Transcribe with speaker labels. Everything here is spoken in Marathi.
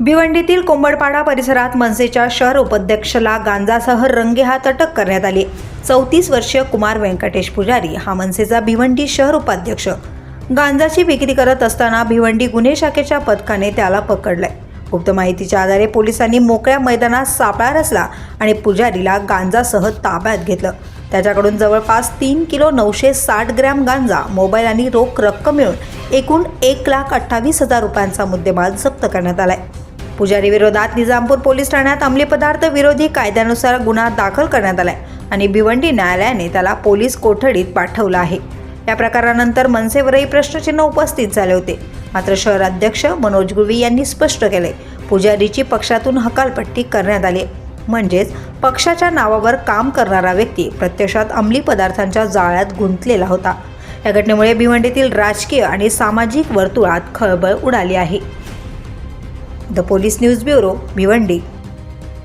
Speaker 1: भिवंडीतील कोंबडपाडा परिसरात मनसेच्या शहर उपाध्यक्षला गांजासह रंगेहात अटक करण्यात आली. चौतीस वर्षीय कुमार व्यंकटेश पुजारी हा मनसेचा भिवंडी शहर उपाध्यक्ष. गांजाची विक्री करत असताना भिवंडी गुन्हे शाखेच्या पथकाने त्याला पकडलंय. गुप्त माहितीच्या आधारे पोलिसांनी मोकळ्या मैदानात सापळा रचला आणि पुजारीला गांजासह ताब्यात घेतलं. त्याच्याकडून जवळपास तीन किलो नऊशे साठ ग्रॅम गांजा मोबाईल आणि रोख रक्कम मिळून एकूण एक लाख अठ्ठावीस हजार रुपयांचा मुद्देमाल जप्त करण्यात आला आहे पुजारी विरोधात निजामपूर पोलीस ठाण्यात अंमली पदार्थ विरोधी कायद्यानुसार गुन्हा दाखल करण्यात आलाय आणि भिवंडी न्यायालयाने त्याला पोलीस कोठडीत पाठवलं आहे. या प्रकारानंतर मनसेवरही प्रश्नचिन्ह उपस्थित झाले होते. मात्र शहर अध्यक्ष मनोज गुरवी यांनी स्पष्ट केले पुजारीची पक्षातून हकालपट्टी करण्यात आली म्हणजेच पक्षाच्या नावावर काम करणारा व्यक्ती प्रत्यक्षात अंमली पदार्थांच्या जाळ्यात गुंतलेला होता. या घटनेमुळे भिवंडीतील राजकीय आणि सामाजिक वर्तुळात खळबळ उडाली आहे. The police news bureau Bhiwandi